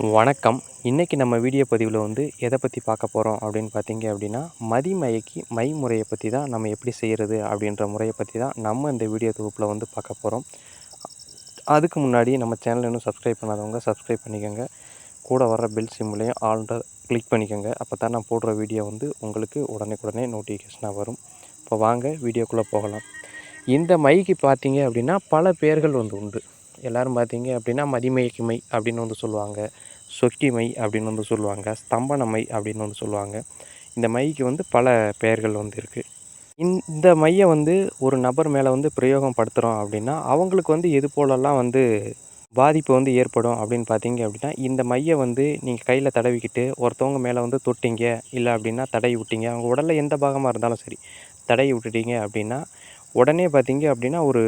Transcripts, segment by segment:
வணக்கம். இன்றைக்கி நம்ம வீடியோ பதிவில் வந்து எதை பற்றி பார்க்க போகிறோம் அப்படின்னு பார்த்தீங்க அப்படின்னா மதிமயக்கி மை முறையை பற்றி தான் நம்ம எப்படி செய்கிறது அப்படின்ற முறையை பற்றி தான் நம்ம இந்த வீடியோ தொகுப்பில் வந்து பார்க்க போகிறோம் அதுக்கு முன்னாடி நம்ம சேனல் இன்னும் சப்ஸ்கிரைப் பண்ணாதவங்க சப்ஸ்கிரைப் பண்ணிக்கோங்க. கூட வர பெல் சிம்லையும் ஆல்ரெ கிளிக் பண்ணிக்கோங்க. அப்போ தான் நான் போடுற வீடியோ வந்து உங்களுக்கு உடனே உடனே நோட்டிஃபிகேஷனாக வரும். இப்போ வாங்க வீடியோக்குள்ளே போகலாம். இந்த மைக்கு பார்த்தீங்க அப்படின்னா பல பேர்கள் வந்து உண்டு. எல்லோரும் பார்த்தீங்க அப்படின்னா மதிமயக்கி மை அப்படின்னு வந்து சொல்லுவாங்க. சொக்கி மை அப்படின்னு வந்து சொல்லுவாங்க. ஸ்தம்பன மை அப்படின்னு வந்து சொல்லுவாங்க. இந்த மைக்கு வந்து பல பெயர்கள் வந்து இருக்குது இந்த மையை வந்து ஒரு நபர் மேலே வந்து பிரயோகம் படுத்துகிறோம் அப்படின்னா அவங்களுக்கு வந்து எது போலலாம் வந்து பாதிப்பு வந்து ஏற்படும் அப்படின்னு பார்த்தீங்க அப்படின்னா இந்த மையை வந்து நீங்கள் கையில் தடவிக்கிட்டு ஒருத்தவங்க மேலே வந்து தொட்டிங்க இல்லை அப்படின்னா தடவி விட்டீங்க அவங்க உடலில் எந்த பாகமாக இருந்தாலும் சரி தடவி விட்டுட்டீங்க அப்படின்னா உடனே பார்த்தீங்க அப்படின்னா ஒரு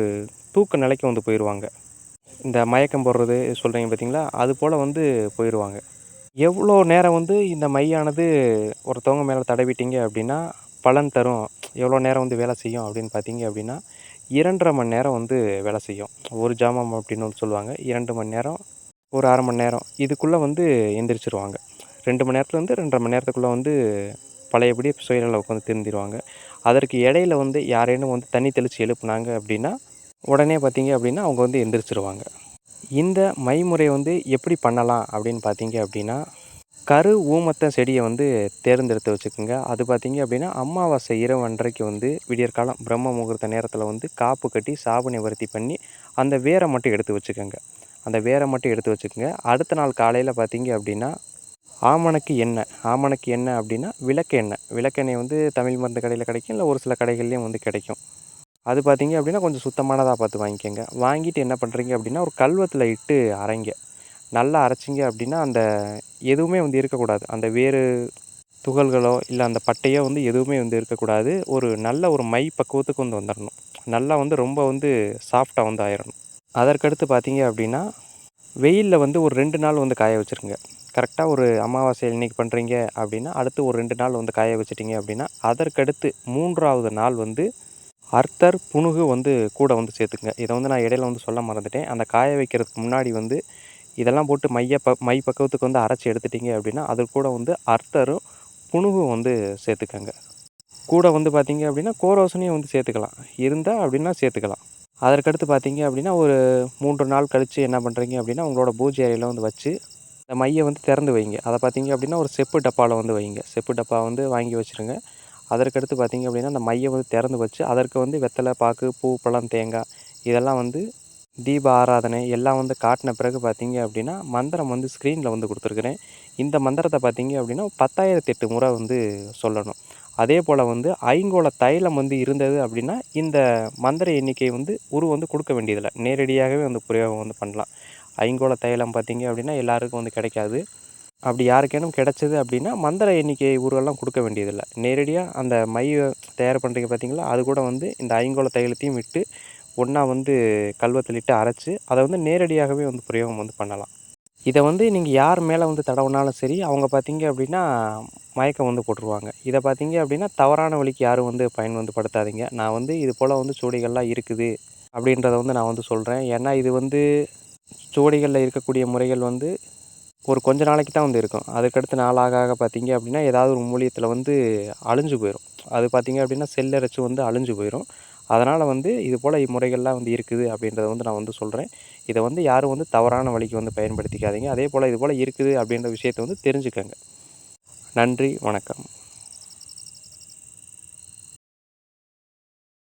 தூக்க நிலைக்கு வந்து போயிடுவாங்க இந்த மயக்கம் போடுறது சொல்கிறீங்க பார்த்தீங்களா? அது போல் வந்து போயிடுவாங்க. எவ்வளோ நேரம் வந்து இந்த மையானது ஒருத்தவங்க மேலே தடவிட்டீங்க அப்படின்னா பலன் தரும். எவ்வளோ நேரம் வந்து வேலை செய்யும் அப்படின்னு பார்த்தீங்க அப்படின்னா இரண்டரை மணி நேரம் வந்து வேலை செய்யும். ஒரு ஜாமம் அப்படின்னு வந்து சொல்லுவாங்க. இரண்டு மணி நேரம் ஒரு அரை மணி நேரம் இதுக்குள்ளே வந்து எந்திரிச்சிருவாங்க. ரெண்டு மணி நேரத்துலேருந்து ரெண்டரை மணி நேரத்துக்குள்ளே வந்து பழையபடி சுயநலம் உட்காந்து திருந்திடுவாங்க அதற்கு இடையில வந்து யாரேனும் வந்து தண்ணி தெளித்து எழுப்புனாங்க அப்படின்னா உடனே பார்த்தீங்க அப்படின்னா அவங்க வந்து எந்திரிச்சிருவாங்க. இந்த மைமுறை வந்து எப்படி பண்ணலாம் அப்படின்னு பார்த்தீங்க அப்படின்னா கரு ஊமத்த செடியை வந்து தேர்ந்தெடுத்து வச்சுக்கோங்க. அது பார்த்தீங்க அப்படின்னா அமாவாசை இரவு அன்றைக்கு வந்து விடியற்காலம் பிரம்ம முகூர்த்த நேரத்தில் வந்து காப்பு கட்டி சாபு வர்த்தி பண்ணி அந்த வேரை மட்டும் எடுத்து வச்சுக்கோங்க. அந்த வேரை மட்டும் எடுத்து வச்சுக்கோங்க. அடுத்த நாள் காலையில் பார்த்தீங்க அப்படின்னா ஆமணக்கு எண்ணெய் ஆமணக்கு எண்ணெய் அப்படின்னா விளக்கு எண்ணெய். விளக்கெண்ணெய் வந்து தமிழ் மருந்து கடையில் கிடைக்கும் இல்லை ஒரு சில கடைகள்லேயும் வந்து கிடைக்கும். அது பார்த்தீங்க அப்படின்னா கொஞ்சம் சுத்தமானதாக பார்த்து வாங்கிக்கோங்க. வாங்கிட்டு என்ன பண்ணுறீங்க அப்படின்னா ஒரு கல்வத்தில் இட்டு அரைங்க. நல்லா அரைச்சிங்க அப்படின்னா அந்த எதுவுமே வந்து இருக்கக்கூடாது. அந்த வேறு துகள்களோ இல்லை அந்த பட்டையோ வந்து எதுவுமே வந்து இருக்கக்கூடாது. ஒரு நல்ல ஒரு மை பக்குவத்துக்கு வந்து வந்துடணும் நல்லா வந்து ரொம்ப வந்து சாஃப்டாக வந்து ஆயிடணும் அதற்கடுத்து பார்த்தீங்க அப்படின்னா வெயிலில் வந்து ஒரு ரெண்டு நாள் வந்து காய வச்சுருங்க. கரெக்டாக ஒரு அமாவாசை இன்றைக்கி பண்ணுறீங்க அப்படின்னா அடுத்து ஒரு ரெண்டு நாள் வந்து காய வச்சிட்டிங்க அப்படின்னா அதற்கடுத்து மூன்றாவது நாள் வந்து அர்த்தர் புணுகு வந்து கூட வந்து சேர்த்துக்குங்க. இதை வந்து நான் இடையில வந்து சொல்ல மறந்துட்டேன். அந்த காய வைக்கிறதுக்கு முன்னாடி வந்து இதெல்லாம் போட்டு மைய ப மை பக்குவத்துக்கு வந்து அரைச்சி எடுத்துட்டிங்க அப்படின்னா அது கூட வந்து அர்த்தரும் புணுகும் வந்து சேர்த்துக்கங்க. கூட வந்து பார்த்தீங்க அப்படின்னா கோரோசனையும் வந்து சேர்த்துக்கலாம். இருந்தால் அப்படின்னா சேர்த்துக்கலாம். அதற்கடுத்து பார்த்தீங்க அப்படின்னா ஒரு மூன்று நாள் கழித்து என்ன பண்ணுறீங்க அப்படின்னா உங்களோட பூஜை அறையில் வந்து வச்சு இந்த மையை வந்து திறந்து வைங்க. அதை பார்த்தீங்க அப்படின்னா ஒரு செப்பு டப்பாவில் வந்து வைங்க. செப்பு டப்பா வந்து வாங்கி வச்சுருங்க. அதற்கடுத்து பார்த்திங்க அப்படின்னா அந்த மையை வந்து திறந்து வச்சு அதற்கு வந்து வெத்தலை பாக்கு பூ பழம் தேங்காய் இதெல்லாம் வந்து தீப ஆராதனை எல்லாம் வந்து காட்டின பிறகு பார்த்திங்க அப்படின்னா மந்திரம் வந்து ஸ்க்ரீனில் வந்து கொடுத்துருக்குறேன். இந்த மந்திரத்தை பார்த்திங்க அப்படின்னா பத்தாயிரத்தி எட்டு முறை வந்து சொல்லணும். அதே போல் வந்து ஐங்கோல தைலம் வந்து இருந்தது அப்படின்னா இந்த மந்திர எண்ணிக்கை வந்து உரு வந்து கொடுக்க வேண்டியதில்லை. நேரடியாகவே வந்து பிரயோகம் வந்து பண்ணலாம். ஐங்கோல தைலம் பார்த்திங்க அப்படின்னா எல்லாருக்கும் வந்து கிடைக்காது. அப்படி யாருக்கேனும் கிடச்சிது அப்படின்னா மந்திர எண்ணிக்கை ஊரெல்லாம் கொடுக்க வேண்டியதில்லை. நேரடியாக அந்த மையை தயார் பண்ணுறீங்க பார்த்தீங்களா அது கூட வந்து இந்த ஐங்கோல தைலத்தையும் விட்டு ஒன்றா வந்து கல்வத்திலிட்டு அரைச்சி அதை வந்து நேரடியாகவே வந்து பிரயோகம் வந்து பண்ணலாம். இதை வந்து நீங்கள் யார் மேலே வந்து தடவுனாலும் சரி அவங்க பார்த்தீங்க அப்படின்னா மயக்கம் வந்து போட்டுருவாங்க. இதை பார்த்தீங்க அப்படின்னா தவறான வழிக்கு யாரும் வந்து பயன் வந்து படுத்தாதீங்க நான் வந்து இது போல் வந்து சூடிகள்லாம் இருக்குது அப்படின்றத வந்து நான் வந்து சொல்கிறேன் ஏன்னா இது வந்து சூடிகளில் இருக்கக்கூடிய முறைகள் வந்து ஒரு கொஞ்ச நாளைக்கு தான் வந்து இருக்கும். அதுக்கடுத்து நாளாக ஆக பார்த்தீங்க அப்படின்னா ஏதாவது ஒரு மூலியத்தில் வந்து அழிஞ்சு போயிடும் அது பார்த்தீங்க அப்படின்னா செல்லரைச்சி வந்து அழிஞ்சு போயிடும் அதனால் வந்து இது போல் முறைகள்லாம் வந்து இருக்குது அப்படின்றத வந்து நான் வந்து சொல்கிறேன் இதை வந்து யாரும் வந்து தவறான வழிக்கு வந்து பயன்படுத்திக்காதீங்க. அதே போல் இது போல் இருக்குது அப்படின்ற விஷயத்தை வந்து தெரிஞ்சுக்கங்க. நன்றி வணக்கம்.